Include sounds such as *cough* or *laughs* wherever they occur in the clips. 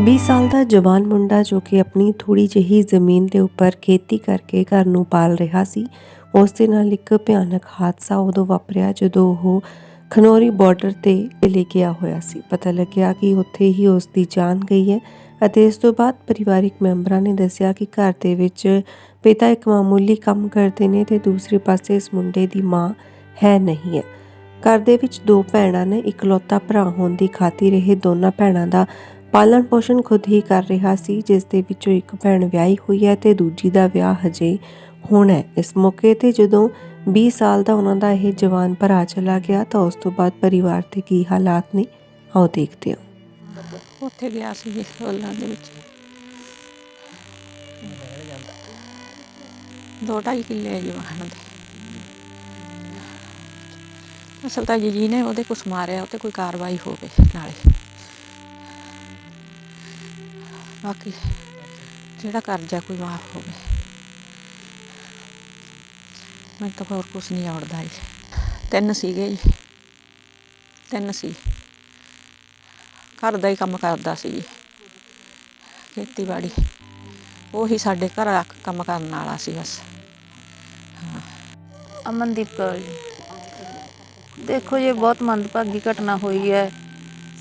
ਵੀਹ ਸਾਲ ਦਾ ਜਵਾਨ ਮੁੰਡਾ ਜੋ ਕਿ ਆਪਣੀ ਥੋੜੀ ਜਿਹੀ ਜ਼ਮੀਨ ਦੇ ਉੱਪਰ ਖੇਤੀ ਕਰਕੇ ਘਰ ਨੂੰ ਪਾਲ ਰਿਹਾ ਸੀ, ਉਸ ਦੇ ਨਾਲ ਇੱਕ ਭਿਆਨਕ ਹਾਦਸਾ ਉਦੋਂ ਵਾਪਰਿਆ ਜਦੋਂ ਉਹ ਖਨੌਰੀ ਬਾਰਡਰ ਤੇ ਲੈ ਗਿਆ ਹੋਇਆ ਸੀ। ਪਤਾ ਲੱਗਿਆ ਕਿ ਉੱਥੇ ਹੀ ਉਸ ਦੀ ਜਾਨ ਗਈ ਹੈ ਅਤੇ ਇਸ ਤੋਂ ਬਾਅਦ ਪਰਿਵਾਰਿਕ ਮੈਂਬਰਾਂ ਨੇ ਦੱਸਿਆ ਕਿ ਘਰ ਦੇ ਵਿੱਚ ਪਿਤਾ ਇੱਕ ਮਾਮੂਲੀ ਕੰਮ ਕਰਦੇ ਨੇ ਤੇ ਦੂਸਰੇ ਪਾਸੇ ਇਸ ਮੁੰਡੇ ਦੀ ਮਾਂ ਹੈ ਨਹੀਂ ਹੈ। ਘਰ ਦੇ ਵਿੱਚ ਦੋ ਭੈਣਾਂ ਨੇ ਇਕਲੌਤਾ ਭਰਾ ਹੋਣ ਦੀ ਖਾਤਰ ਇਹ ਦੋਨਾਂ ਭੈਣਾਂ ਦਾ ਪਾਲਣ ਪੋਸ਼ਣ ਖੁਦ ਹੀ ਕਰ ਰਿਹਾ ਸੀ, ਜਿਸ ਦੇ ਵਿੱਚੋਂ ਇੱਕ ਭੈਣ ਵਿਆਹੀ ਹੋਈ ਹੈ ਤੇ ਦੂਜੀ ਦਾ ਵਿਆਹ ਹਜੇ ਹੋਣਾ ਹੈ। ਇਸ ਮੌਕੇ ਤੇ ਜਦੋਂ 20 ਸਾਲ ਦਾ ਉਹਨਾਂ ਦਾ ਇਹ ਜਵਾਨ ਭਰਾ ਚਲਾ ਗਿਆ ਤਾਂ ਉਸ ਤੋਂ ਬਾਅਦ ਪਰਿਵਾਰ ਤੇ ਕੀ ਹਾਲਾਤ ਨੇ, ਆਓ ਦੇਖਦੇ ਹਾਂ। ਉੱਥੇ ਗਿਆ ਸੀ ਜੀ ਹੋਲਾਂ ਦੇ ਵਿੱਚ। ਦੋ ਢਾਈ ਕਿੱਲੇ ਜੀ ਦੇ। ਅਸਲ ਤਾਂ ਜੀ ਜੀ ਨੇ ਉਹਦੇ ਕੁਛ ਮਾਰਿਆ ਉਹ ਤੇ ਕੋਈ ਕਾਰਵਾਈ ਹੋਵੇ ਨਾਲੇ। ਬਾਕੀ ਜਿਹੜਾ ਕਰਜ਼ਾ ਕੋਈ ਮਾਫ ਹੋਵੇ ਮੈਂ ਤਾਂ ਹੋਰ ਕੁਛ ਨਹੀਂ ਆਉੜਦਾ ਜੀ। ਤਿੰਨ ਸੀਗੇ ਜੀ। ਤਿੰਨ ਸੀ। ਘਰ ਦਾ ਹੀ ਕੰਮ ਕਰਦਾ ਸੀ ਜੀ। ਖੇਤੀਬਾੜੀ। ਉਹੀ ਸਾਡੇ ਘਰ ਕੰਮ ਕਰਨ ਵਾਲਾ ਸੀ ਬਸ। ਅਮਨਦੀਪ ਕੌਰ ਜੀ। ਦੇਖੋ ਜੀ ਬਹੁਤ ਮੰਦਭਾਗੀ ਘਟਨਾ ਹੋਈ ਹੈ।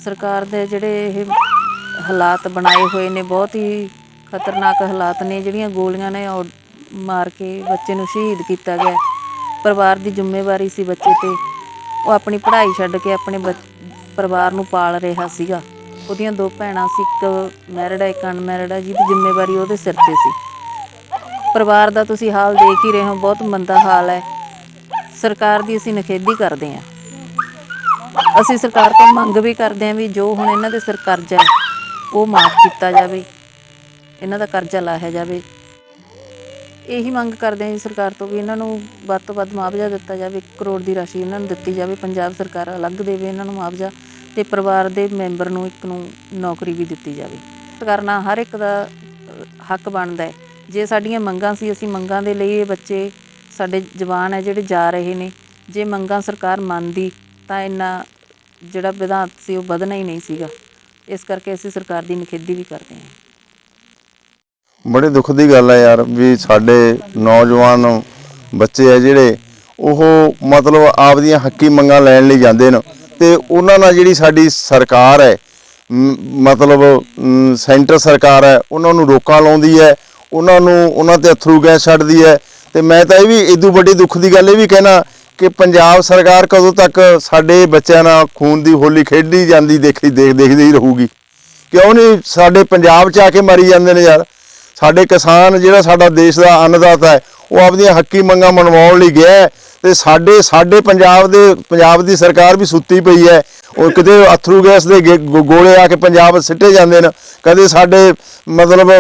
ਸਰਕਾਰ ਦੇ ਜਿਹੜੇ ਇਹ ਹਾਲਾਤ ਬਣਾਏ ਹੋਏ ਨੇ, ਬਹੁਤ ਹੀ ਖਤਰਨਾਕ ਹਾਲਾਤ ਨੇ, ਜਿਹੜੀਆਂ ਗੋਲੀਆਂ ਨੇ ਉਹ ਮਾਰ ਕੇ ਬੱਚੇ ਨੂੰ ਸ਼ਹੀਦ ਕੀਤਾ ਗਿਆ। ਪਰਿਵਾਰ ਦੀ ਜ਼ਿੰਮੇਵਾਰੀ ਸੀ ਬੱਚੇ ਤੇ। ਉਹ ਆਪਣੀ ਪੜ੍ਹਾਈ ਛੱਡ ਕੇ ਆਪਣੇ ਬੱਚ- ਪਰਿਵਾਰ ਨੂੰ ਪਾਲ ਰਿਹਾ ਸੀਗਾ। ਉਹਦੀਆਂ ਦੋ ਭੈਣਾਂ ਸੀ, ਇੱਕ ਮੈਰਿਡ ਹੈ ਇੱਕ ਅਨਮੈਰਿਡ ਹੈ ਜਿਹਦੀ ਜ਼ਿੰਮੇਵਾਰੀ ਉਹਦੇ ਸਿਰ ਤੇ ਸੀ। ਪਰਿਵਾਰ ਦਾ ਤੁਸੀਂ ਹਾਲ ਦੇਖ ਹੀ ਰਹੇ ਹੋ, ਬਹੁਤ ਮੰਦਾ ਹਾਲ ਹੈ। ਸਰਕਾਰ ਦੀ ਅਸੀਂ ਨਖੇਦੀ ਕਰਦੇ ਹਾਂ। ਅਸੀਂ ਸਰਕਾਰ ਤੋਂ ਮੰਗ ਵੀ ਕਰਦੇ ਹਾਂ ਵੀ ਜੋ ਹੁਣ ਇਹਨਾਂ ਦੇ ਸਿਰ ਕਰਜ਼ਾ ਹੈ, ਉਹ ਮਾਫ ਕੀਤਾ ਜਾਵੇ। ਇਹਨਾਂ ਦਾ ਕਰਜ਼ਾ ਲਾਇਆ ਜਾਵੇ। ਇਹੀ ਮੰਗ ਕਰਦੇ ਹਾਂ ਜੀ ਸਰਕਾਰ ਤੋਂ ਵੀ ਇਹਨਾਂ ਨੂੰ ਵੱਧ ਤੋਂ ਵੱਧ ਮੁਆਵਜ਼ਾ ਦਿੱਤਾ ਜਾਵੇ। 1 ਕਰੋੜ ਦੀ ਰਾਸ਼ੀ ਇਹਨਾਂ ਨੂੰ ਦਿੱਤੀ ਜਾਵੇ। ਪੰਜਾਬ ਸਰਕਾਰ ਅਲੱਗ ਦੇਵੇ ਇਹਨਾਂ ਨੂੰ ਮੁਆਵਜ਼ਾ ਤੇ ਪਰਿਵਾਰ ਦੇ ਮੈਂਬਰ ਨੂੰ ਇੱਕ ਨੂੰ ਨੌਕਰੀ ਵੀ ਦਿੱਤੀ ਜਾਵੇ। ਕਰਨਾ ਹਰ ਇੱਕ ਦਾ ਹੱਕ ਬਣਦਾ ਹੈ। ਜੇ ਸਾਡੀਆਂ ਮੰਗਾਂ ਸੀ, ਅਸੀਂ ਮੰਗਾਂ ਦੇ ਲਈ ਇਹ ਬੱਚੇ ਸਾਡੇ ਜਵਾਨ ਹੈ ਜਿਹੜੇ ਜਾ ਰਹੇ ਨੇ, ਜੇ ਮੰਗਾਂ ਸਰਕਾਰ ਮੰਨਦੀ, ਤਾਂ ਇੰਨਾ ਜਿਹੜਾ ਵਿਧਾਨ ਸੀ ਉਹ ਵਧਣਾ ਹੀ ਨਹੀਂ ਸੀਗਾ। ਇਸ ਕਰਕੇ ਅਸੀਂ ਸਰਕਾਰ ਦੀ ਨਿਖੇਧੀ ਵੀ ਕਰਦੇ ਹਾਂ। ਬੜੇ ਦੁੱਖ ਦੀ ਗੱਲ ਹੈ ਯਾਰ ਵੀ ਸਾਡੇ ਨੌਜਵਾਨ ਬੱਚੇ ਆ ਜਿਹੜੇ, ਉਹ ਮਤਲਬ ਆਪ ਦੀਆਂ ਹੱਕੀ ਮੰਗਾਂ ਲੈਣ ਲਈ ਜਾਂਦੇ ਨੇ ਤੇ ਉਹਨਾਂ ਨਾਲ ਜਿਹੜੀ ਸਾਡੀ ਸਰਕਾਰ ਹੈ ਮਤਲਬ ਸੈਂਟਰ ਸਰਕਾਰ ਹੈ, ਉਹਨਾਂ ਨੂੰ ਰੋਕਾਂ ਲਾਉਂਦੀ ਹੈ, ਉਹਨਾਂ ਨੂੰ, ਉਹਨਾਂ ਤੇ ਅਥਰੂ ਗੈਸ ਛੱਡਦੀ ਹੈ ਤੇ ਮੈਂ ਤਾਂ ਇਹ ਵੀ ਇਦੋਂ ਵੱਡੀ ਦੁੱਖ ਦੀ ਗੱਲ ਇਹ ਵੀ ਕਹਿਣਾ ਕਿ ਪੰਜਾਬ ਸਰਕਾਰ ਕਦੋਂ ਤੱਕ ਸਾਡੇ ਬੱਚਿਆਂ ਨਾਲ ਖੂਨ ਦੀ ਹੋਲੀ ਖੇਡੀ ਜਾਂਦੀ ਦੇਖੀ ਦੇਖ ਦੇਖਦੀ ਹੀ ਰਹੂਗੀ। ਕਿਉਂ ਨਹੀਂ ਸਾਡੇ ਪੰਜਾਬ 'ਚ ਆ ਕੇ ਮਰੀ ਜਾਂਦੇ ਨੇ ਯਾਰ? ਸਾਡੇ ਕਿਸਾਨ ਜਿਹੜਾ ਸਾਡਾ ਦੇਸ਼ ਦਾ ਅੰਨਦਾਤਾ ਹੈ, ਉਹ ਆਪਦੀਆਂ ਹੱਕੀ ਮੰਗਾਂ ਮਨਵਾਉਣ ਲਈ ਗਿਆ ਹੈ ਤੇ ਸਾਡੇ ਸਾਡੇ ਪੰਜਾਬ ਦੇ, ਪੰਜਾਬ ਦੀ ਸਰਕਾਰ ਵੀ ਸੁੱਤੀ ਪਈ ਹੈ। ਉਹ ਕਿਤੇ ਅਥਰੂ ਗੈਸ ਦੇ ਗੇ- ਗੋ- ਗੋਲੇ ਆ ਕੇ ਪੰਜਾਬ ਸਿੱਟੇ ਜਾਂਦੇ ਨੇ। ਕਦੇ ਸਾਡੇ ਮਤਲਬ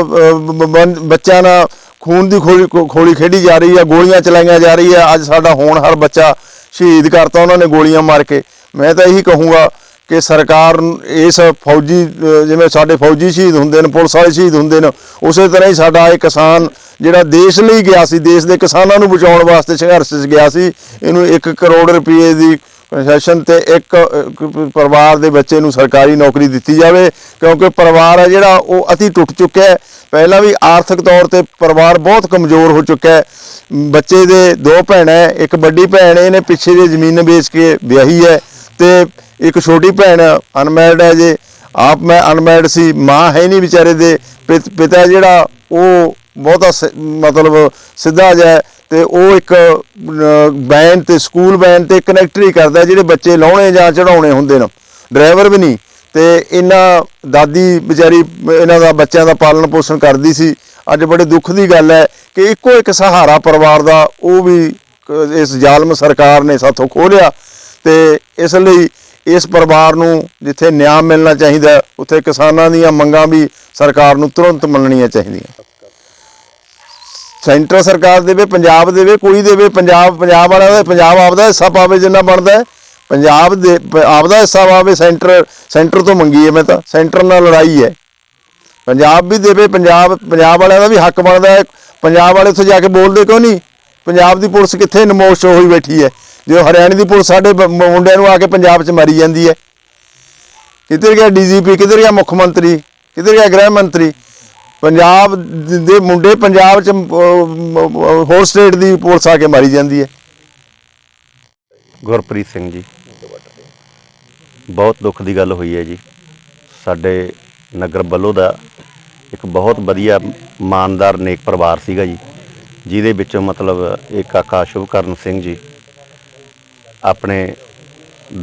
ਬੱਚਿਆਂ ਨਾਲ ਖੂਨ ਦੀ ਖੋਲੀ ਖੋ- ਖੋਲੀ ਖੇਡੀ ਜਾ ਰਹੀ ਹੈ ਗੋਲੀਆਂ ਚਲਾਈਆਂ ਜਾ ਰਹੀ ਹੈ ਅੱਜ ਸਾਡਾ ਹੋਣਹਾਰ ਬੱਚਾ ਸ਼ਹੀਦ ਕਰਤਾ ਉਹਨਾਂ ਨੇ ਗੋਲੀਆਂ ਮਾਰ ਕੇ। ਮੈਂ ਤਾਂ ਇਹੀ ਕਹੂੰਗਾ ਕਿ ਸਰਕਾਰ ਇਸ ਫੌਜੀ, ਜਿਵੇਂ ਸਾਡੇ ਫੌਜੀ ਸ਼ਹੀਦ ਹੁੰਦੇ ਨੇ, ਪੁਲਿਸ ਵਾਲੇ ਸ਼ਹੀਦ ਹੁੰਦੇ ਨੇ, ਉਸੇ ਤਰ੍ਹਾਂ ਹੀ ਸਾਡਾ ਇਹ ਕਿਸਾਨ ਜਿਹੜਾ ਦੇਸ਼ ਲਈ ਗਿਆ ਸੀ, ਦੇਸ਼ ਦੇ ਕਿਸਾਨਾਂ ਨੂੰ ਬਚਾਉਣ ਵਾਸਤੇ ਸੰਘਰਸ਼ 'ਚ ਗਿਆ ਸੀ, ਇਹਨੂੰ 1 ਕਰੋੜ ਰੁਪਏ ਦੀ ਪ੍ਰਸ਼ਾਸਨ ਤੇ ਇੱਕ ਪਰਿਵਾਰ ਦੇ ਬੱਚੇ ਨੂੰ ਸਰਕਾਰੀ ਨੌਕਰੀ ਦਿੱਤੀ ਜਾਵੇ ਕਿਉਂਕਿ ਪਰਿਵਾਰ ਹੈ ਜਿਹੜਾ ਉਹ ਅਤੀ ਟੁੱਟ ਚੁੱਕਿਆ ਹੈ। ਪਹਿਲਾਂ ਵੀ ਆਰਥਿਕ ਤੌਰ ਤੇ ਪਰਿਵਾਰ ਬਹੁਤ ਕਮਜ਼ੋਰ ਹੋ ਚੁੱਕਾ ਹੈ। ਬੱਚੇ ਦੇ ਦੋ ਭੈਣਾਂ ਹੈ, ਇੱਕ ਵੱਡੀ ਭੈਣ ਇਹਨੇ ਪਿੱਛੇ ਜੇ ਜ਼ਮੀਨ ਵੇਚ ਕੇ ਵਿਆਹੀ ਹੈ ਤੇ ਇੱਕ ਛੋਟੀ ਭੈਣ ਅਨਮੈਰਿਡ ਹੈ ਜੇ। ਆਪ ਮੈਂ ਅਨਮੈਰਿਡ ਸੀ ਮਾਂ ਹੈ ਨਹੀਂ ਵਿਚਾਰੇ ਦੇ। ਪਿਤ- ਪਿਤਾ ਜਿਹੜਾ ਉਹ ਬਹੁਤਾ ਸ- ਮਤਲਬ ਸਿੱਧਾ ਜਿਹਾ ਹੈ ਤੇ ਉਹ ਇੱਕ ਬੈਂਡ ਤੇ ਸਕੂਲ ਬੈਂਡ ਤੇ ਕਨੈਕਟਰੀ ਕਰਦਾ ਜਿਹੜੇ ਬੱਚੇ ਲਾਉਣੇ ਜਾਂ ਚੜਾਉਣੇ ਹੁੰਦੇ ਨੇ। ਡਰਾਈਵਰ ਵੀ ਨਹੀਂ। ਤੇ ਇਹਨਾਂ ਦਾਦੀ ਵਿਚਾਰੀ, ਇਹਨਾਂ ਦਾ ਬੱਚਿਆਂ ਦਾ ਪਾਲਣ ਪੋਸ਼ਣ ਕਰਦੀ ਸੀ। ਅੱਜ ਬੜੇ ਦੁੱਖ ਦੀ ਗੱਲ ਹੈ ਕਿ ਇੱਕੋ ਇੱਕ ਸਹਾਰਾ ਪਰਿਵਾਰ ਦਾ ਉਹ ਵੀ ਇਸ ਜ਼ਾਲਮ ਸਰਕਾਰ ਨੇ ਸਾਥੋਂ ਖੋਹ ਲਿਆ ਤੇ ਇਸ ਲਈ ਇਸ ਪਰਿਵਾਰ ਨੂੰ ਜਿੱਥੇ ਨਿਆਂ ਮਿਲਣਾ ਚਾਹੀਦਾ, ਉੱਥੇ ਕਿਸਾਨਾਂ ਦੀਆਂ ਮੰਗਾਂ ਵੀ ਸਰਕਾਰ ਨੂੰ ਤੁਰੰਤ ਮੰਨਣੀਆਂ ਚਾਹੀਦੀਆਂ। ਸੈਂਟਰ ਸਰਕਾਰ ਦੇਵੇ, ਪੰਜਾਬ ਦੇਵੇ, ਕੋਈ ਦੇਵੇ, ਪੰਜਾਬ ਪੰਜਾਬ ਵਾਲਿਆਂ ਦਾ, ਪੰਜਾਬ ਆਪਦਾ ਹਿੱਸਾ ਪਾਵੇ ਜਿੰਨਾ ਬਣਦਾ ਪੰਜਾਬ ਦੇ ਆਪਦਾ ਹਿੱਸਾ ਪਾਵੇ, ਸੈਂਟਰ ਸੈਂਟਰ ਤੋਂ ਮੰਗੀ ਹੈ ਮੈਂ ਤਾਂ, ਸੈਂਟਰ ਨਾਲ ਲੜਾਈ ਹੈ। ਪੰਜਾਬ ਵੀ ਦੇਵੇ, ਪੰਜਾਬ ਪੰਜਾਬ ਵਾਲਿਆਂ ਦਾ ਵੀ ਹੱਕ ਬਣਦਾ ਹੈ। ਪੰਜਾਬ ਵਾਲੇ ਉੱਥੇ ਜਾ ਕੇ ਬੋਲਦੇ ਕਿਉਂ ਨਹੀਂ? ਪੰਜਾਬ ਦੀ ਪੁਲਿਸ ਕਿੱਥੇ ਨਮੋਸ਼ ਹੋਈ ਬੈਠੀ ਹੈ? ਜੋ ਹਰਿਆਣੇ ਦੀ ਪੁਲਿਸ ਸਾਡੇ ਮੁੰਡਿਆਂ ਨੂੰ ਆ ਕੇ ਪੰਜਾਬ 'ਚ ਮਾਰੀ ਜਾਂਦੀ ਹੈ। ਕਿੱਧਰ ਗਿਆ ਡੀਜੀਪੀ? ਕਿੱਧਰ ਗਿਆ ਮੁੱਖ ਮੰਤਰੀ? ਕਿੱਧਰ ਗਿਆ ਗ੍ਰਹਿ ਮੰਤਰੀ? ਪੰਜਾਬ ਦੇ ਮੁੰਡੇ ਪੰਜਾਬ 'ਚ ਹੋਰ ਸਟੇਟ ਦੀ ਪੁਲਿਸ ਆ ਕੇ ਮਾਰੀ ਜਾਂਦੀ ਹੈ। ਗੁਰਪ੍ਰੀਤ ਸਿੰਘ ਜੀ, ਬਹੁਤ ਦੁੱਖ ਦੀ ਗੱਲ ਹੋਈ ਹੈ ਜੀ। ਸਾਡੇ ਨਗਰ ਬੱਲੋ ਦਾ ਇੱਕ ਬਹੁਤ ਵਧੀਆ ਇਮਾਨਦਾਰ ਨੇਕ ਪਰਿਵਾਰ ਸੀਗਾ ਜੀ, ਜਿਹਦੇ ਵਿੱਚੋਂ ਮਤਲਬ ਇੱਕ ਕਾਕਾ ਸ਼ੁਭਕਰਨ ਸਿੰਘ ਜੀ, ਆਪਣੇ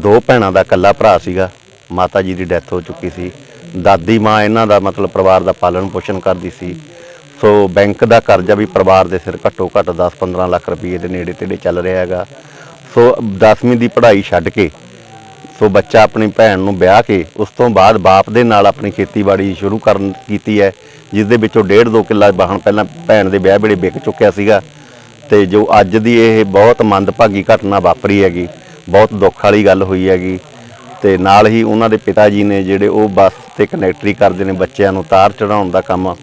ਦੋ ਭੈਣਾਂ ਦਾ ਇਕੱਲਾ ਭਰਾ ਸੀਗਾ, ਮਾਤਾ ਜੀ ਦੀ ਡੈਥ ਹੋ ਚੁੱਕੀ ਸੀ। ਦਾਦੀ ਮਾਂ ਇਹਨਾਂ ਦਾ ਮਤਲਬ ਪਰਿਵਾਰ ਦਾ ਪਾਲਣ ਪੋਸ਼ਣ ਕਰਦੀ ਸੀ। ਸੋ ਬੈਂਕ ਦਾ ਕਰਜ਼ਾ ਵੀ ਪਰਿਵਾਰ ਦੇ ਸਿਰ ਘੱਟੋ ਘੱਟ 10-15 ਲੱਖ ਰੁਪਏ ਦੇ ਨੇੜੇ ਤੇੜੇ ਚੱਲ ਰਿਹਾ ਹੈਗਾ। ਸੋ 10ਵੀਂ ਦੀ ਪੜ੍ਹਾਈ ਛੱਡ ਕੇ, ਸੋ ਬੱਚਾ ਆਪਣੀ ਭੈਣ ਨੂੰ ਵਿਆਹ ਕੇ, ਉਸ ਤੋਂ ਬਾਅਦ ਬਾਪ ਦੇ ਨਾਲ ਆਪਣੀ ਖੇਤੀਬਾੜੀ ਸ਼ੁਰੂ ਕਰਨ ਕੀਤੀ ਹੈ, ਜਿਸ ਦੇ ਵਿੱਚੋਂ ਡੇਢ ਦੋ ਕਿੱਲਾ ਵਾਹਣ ਪਹਿਲਾਂ ਭੈਣ ਦੇ ਵਿਆਹ ਵੇਲੇ ਵਿਕ ਚੁੱਕਿਆ ਸੀਗਾ। ਤੇ ਜੋ ਅੱਜ ਦੀ ਇਹ ਬਹੁਤ ਮੰਦਭਾਗੀ ਘਟਨਾ ਵਾਪਰੀ ਹੈਗੀ, ਬਹੁਤ ਦੁੱਖ ਵਾਲੀ ਗੱਲ ਹੋਈ ਹੈਗੀ। ਤੇ ਨਾਲ ਹੀ ਉਹਨਾਂ ਦੇ ਪਿਤਾ ਜੀ ਨੇ ਜਿਹੜੇ ਉਹ ਬੱਸ ਤੇ ਕਨੈਕਟਰੀ ਕਰਦੇ ਨੇ ਬੱਚਿਆਂ ਨੂੰ ਤਾਰ ਚੜਾਉਣ ਦਾ ਕੰਮ।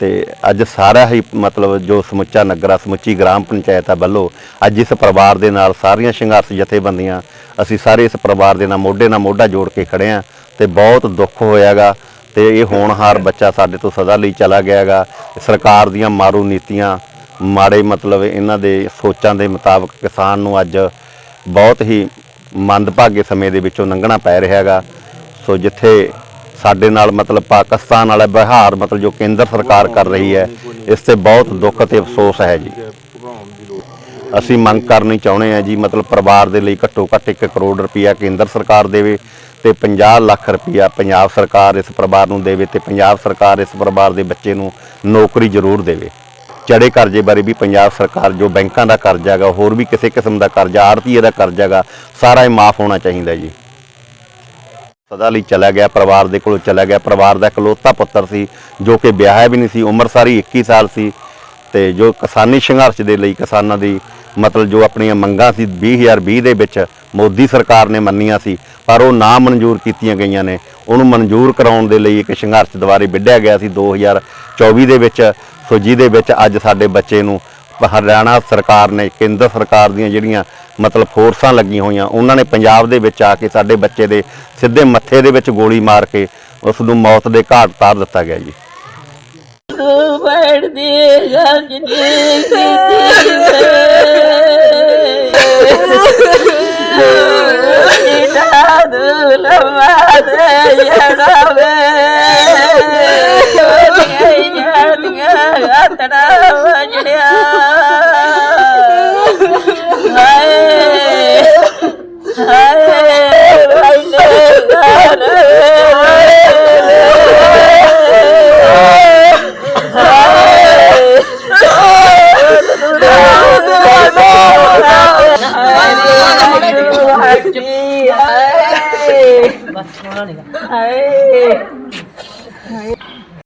ਤੇ ਅੱਜ ਸਾਰਾ ਹੀ ਮਤਲਬ ਜੋ ਸਮੁੱਚਾ ਨਗਰਾ ਸਮੁੱਚੀ ਗ੍ਰਾਮ ਪੰਚਾਇਤ ਆ ਵੱਲੋਂ ਅੱਜ ਇਸ ਪਰਿਵਾਰ ਦੇ ਨਾਲ ਸਾਰੀਆਂ ਸੰਘਰਸ਼ ਜਥੇਬੰਦੀਆਂ, ਅਸੀਂ ਸਾਰੇ ਇਸ ਪਰਿਵਾਰ ਦੇ ਨਾਲ ਮੋਢੇ ਨਾਲ ਮੋਢਾ ਜੋੜ ਕੇ ਖੜੇ ਆ ਤੇ ਬਹੁਤ ਦੁੱਖ ਹੋਇਆਗਾ ਤੇ ਇਹ ਹੋਣਹਾਰ ਬੱਚਾ ਸਾਡੇ ਤੋਂ ਸਦਾ ਲਈ ਚਲਾ ਗਿਆਗਾ। ਸਰਕਾਰ ਦੀਆਂ ਮਾਰੂ ਨੀਤੀਆਂ, ਮਾੜੇ ਮਤਲਬ ਇਹਨਾਂ ਦੇ ਸੋਚਾਂ ਦੇ ਮੁਤਾਬਕ ਕਿਸਾਨ ਨੂੰ ਅੱਜ ਬਹੁਤ ਹੀ ਮੰਦਭਾਗੇ ਸਮੇਂ ਦੇ ਵਿੱਚੋਂ ਲੰਘਣਾ ਪੈ ਰਿਹਾ ਹੈਗਾ। ਸੋ ਜਿੱਥੇ ਸਾਡੇ ਨਾਲ ਮਤਲਬ ਪਾਕਿਸਤਾਨ ਵਾਲਾ ਵਿਹਾਰ ਮਤਲਬ ਜੋ ਕੇਂਦਰ ਸਰਕਾਰ ਕਰ ਰਹੀ ਹੈ, ਇਸ ਤੇ ਬਹੁਤ ਦੁੱਖ ਤੇ ਅਫਸੋਸ ਹੈ ਜੀ। ਅਸੀਂ ਮੰਗ ਕਰਨੀ ਚਾਹੁੰਦੇ ਹਾਂ ਜੀ, ਮਤਲਬ ਪਰਿਵਾਰ ਦੇ ਲਈ ਘੱਟੋ ਘੱਟ 1 ਕਰੋੜ ਰੁਪਇਆ ਕੇਂਦਰ ਸਰਕਾਰ ਦੇਵੇ ਤੇ 50 ਲੱਖ ਰੁਪਇਆ ਪੰਜਾਬ ਸਰਕਾਰ ਇਸ ਪਰਿਵਾਰ ਨੂੰ ਦੇਵੇ ਤੇ ਪੰਜਾਬ ਸਰਕਾਰ ਇਸ ਪਰਿਵਾਰ ਦੇ ਬੱਚੇ ਨੂੰ ਨੌਕਰੀ ਜ਼ਰੂਰ ਦੇਵੇ। ਚੜੇ ਕਰਜ਼ੇ ਬਾਰੇ ਵੀ ਪੰਜਾਬ ਸਰਕਾਰ ਜੋ ਬੈਂਕਾਂ ਦਾ ਕਰਜ਼ਾ ਹੈਗਾ, ਹੋਰ ਵੀ ਕਿਸੇ ਕਿਸਮ ਦਾ ਕਰਜ਼ਾ, ਆੜਤੀਏ ਦਾ ਕਰਜ਼ਾ ਹੈਗਾ, ਸਾਰਾ ਇਹ ਮਾਫ ਹੋਣਾ ਚਾਹੀਦਾ ਜੀ। ਸਦਾ ਲਈ ਚਲਾ ਗਿਆ, ਪਰਿਵਾਰ ਦੇ ਕੋਲੋਂ ਚਲਾ ਗਿਆ। ਪਰਿਵਾਰ ਦਾ ਇਕਲੌਤਾ ਪੁੱਤਰ ਸੀ, ਜੋ ਕਿ ਵਿਆਹਿਆ ਵੀ ਨਹੀਂ ਸੀ, ਉਮਰ ਸਾਰੀ 21 ਸਾਲ ਸੀ। ਤੇ ਜੋ ਕਿਸਾਨੀ ਸੰਘਰਸ਼ ਦੇ ਲਈ ਕਿਸਾਨਾਂ ਦੀ ਮਤਲਬ ਜੋ ਆਪਣੀਆਂ ਮੰਗਾਂ ਸੀ 2020 ਦੇ ਵਿੱਚ ਮੋਦੀ ਸਰਕਾਰ ਨੇ ਮੰਨੀਆਂ ਸੀ ਪਰ ਉਹ ਨਾ ਮਨਜ਼ੂਰ ਕੀਤੀਆਂ ਗਈਆਂ ਨੇ। ਉਹਨੂੰ ਮਨਜ਼ੂਰ ਕਰਾਉਣ ਦੇ ਲਈ ਇੱਕ ਸੰਘਰਸ਼ ਦੁਆਰੇ ਵਿੱਢਿਆ ਗਿਆ ਸੀ 2024 ਦੇ ਵਿੱਚ। ਸੋ ਜਿਹਦੇ ਵਿੱਚ ਅੱਜ ਸਾਡੇ ਬੱਚੇ ਨੂੰ ਹਰਿਆਣਾ ਸਰਕਾਰ ਨੇ ਕੇਂਦਰ ਸਰਕਾਰ ਦੀਆਂ ਜਿਹੜੀਆਂ ਮਤਲਬ ਫੋਰਸਾਂ ਲੱਗੀਆਂ ਹੋਈਆਂ ਉਹਨਾਂ ਨੇ ਪੰਜਾਬ ਦੇ ਵਿੱਚ ਆ ਕੇ ਸਾਡੇ ਬੱਚੇ ਦੇ ਸਿੱਧੇ ਮੱਥੇ ਦੇ ਵਿੱਚ ਗੋਲੀ ਮਾਰ ਕੇ ਉਸ ਨੂੰ ਮੌਤ ਦੇ ਘਾਟ ਤਾਰ ਦਿੱਤਾ ਗਿਆ ਜੀ। *laughs* காதுல மாதையடவே